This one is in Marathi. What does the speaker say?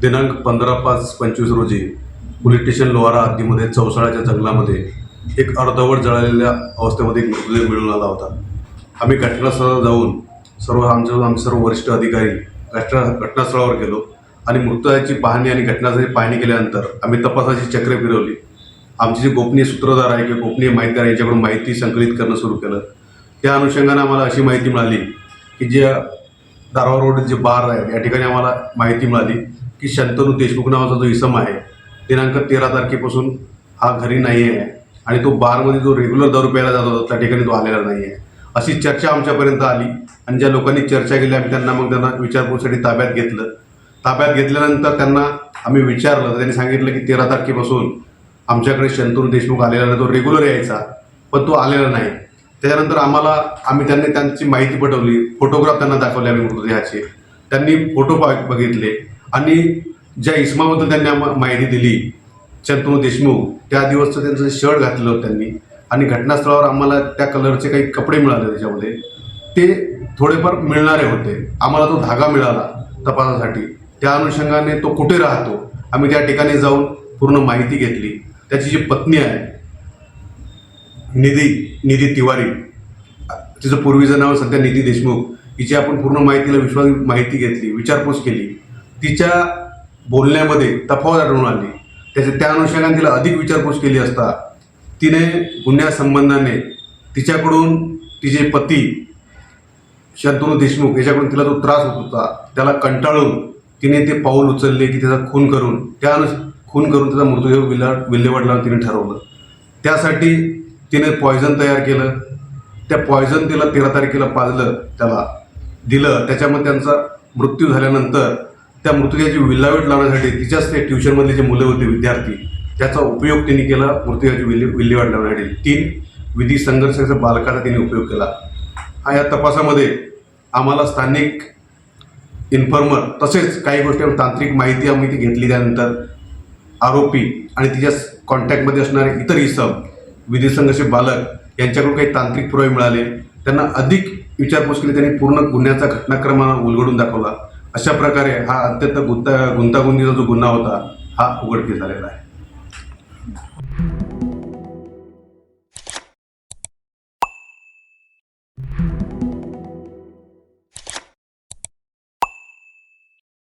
दिनांक पंधरा पाच पंचवीस रोजी पोलीस स्टेशन लोहारा हद्दीमध्ये चौसाळ्याच्या जंगलामध्ये एक अर्धवट जळालेल्या अवस्थेमध्ये एक मृतदेह मिळून आला होता. आम्ही घटनास्थळावर जाऊन सर्व आमचे आमचे सर्व वरिष्ठ अधिकारी घटना घटनास्थळावर गेलो आणि मृतदेहाची पाहणी आणि घटनास्थळी पाहणी केल्यानंतर आम्ही तपासाची चक्रे फिरवली. आमचे जे गोपनीय सूत्रधार आहे किंवा गोपनीय माहितीदार यांच्याकडून माहिती संकलित करणं सुरू केलं. त्या अनुषंगाने आम्हाला अशी माहिती मिळाली की जे दारवा रोड जे बार आहे या ठिकाणी आम्हाला माहिती मिळाली. की शंतनू देशमुख नावाचा जो इसम आहे दिनांक तेरा तारखेपासून हा घरी नाही आहे आणि तो बारमध्ये जो रेग्युलर दारू प्यायला जात होता त्या ठिकाणी तो आलेला नाही आहे. अशी चर्चा आमच्यापर्यंत आली आणि ज्या लोकांनी चर्चा केली आम्ही त्यांना मग त्यांना विचारपूरसाठी ताब्यात घेतलं. ताब्यात घेतल्यानंतर त्यांना आम्ही विचारलं तर त्यांनी सांगितलं की तेरा तारखेपासून आमच्याकडे शंतनू देशमुख आलेला नाही तो रेग्युलर यायचा पण तो आलेला नाही. त्याच्यानंतर आम्हाला आम्ही त्यांनी त्यांची माहिती पटवली फोटोग्राफ त्यांना दाखवले आम्ही मृतदेहाचे. त्यांनी फोटो पा बघितले. आणि ज्या इसमाबद्दल त्यांनी आम्हाला माहिती दिली शंतनू देशमुख त्या दिवसचं त्यांचं शर्ट घातलेलं होतं त्यांनी. आणि घटनास्थळावर आम्हाला त्या कलरचे काही कपडे मिळाले त्याच्यामध्ये. ते थोडेफार मिळणारे होते. आम्हाला तो धागा मिळाला तपासासाठी. त्या अनुषंगाने तो कुठे राहतो? आम्ही त्या ठिकाणी जाऊन पूर्ण माहिती घेतली. त्याची जी पत्नी आहे निधी निधी तिवारी तिचं पूर्वीचं नाव सध्या निधी देशमुख हिची आपण पूर्ण माहितीला विश्वास माहिती घेतली विचारपूस केली. तिच्या बोलण्यामध्ये तफावत आढळून आली. त्याच्या त्या अनुषंगाने तिला अधिक विचारपूस केली असता तिने गुन्ह्यासंबंधाने तिच्याकडून तिचे पती शंतनू देशमुख याच्याकडून तिला जो त्रास होत होता. त्याला कंटाळून तिने ते पाऊल उचलले की त्याचा खून करून त्या खून करून त्याचा मृतदेह विल्ला विल्हेवाट लावून तिने ठरवलं. त्यासाठी तिने पॉयझन तयार केलं. त्या पॉयझन तिला तेरा तारखेला पाजलं त्याला दिलं. त्याच्यामध्ये त्यांचा मृत्यू झाल्यानंतर त्या मृतदेहाची विल्हावेट लावण्यासाठी तिच्याच ते ट्युशनमधले जे मुलं होते विद्यार्थी त्याचा उपयोग त्यांनी केला मृतदेहाची विल्हे विल्हेवाट लावण्यासाठी. तीन विधी संघर्षाचा बालकाचा त्यांनी उपयोग केला. हा या तपासामध्ये आम्हाला स्थानिक इन्फॉर्मर तसेच काही गोष्टी तांत्रिक माहिती आम्ही ती घेतली त्यानंतर आरोपी आणि तिच्या कॉन्टॅक्टमध्ये असणारे इतर इसम विधी संघर्ष बालक यांच्याकडून काही तांत्रिक पुरावे मिळाले. त्यांना अधिक विचारपूस केली त्यांनी पूर्ण गुन्ह्याचा घटनाक्रम उलगडून दाखवला. अशा प्रकारे हा अत्यंत गुंता गुंतागुंतीचा जो गुन्हा होता हा उघडकीस झालेला आहे.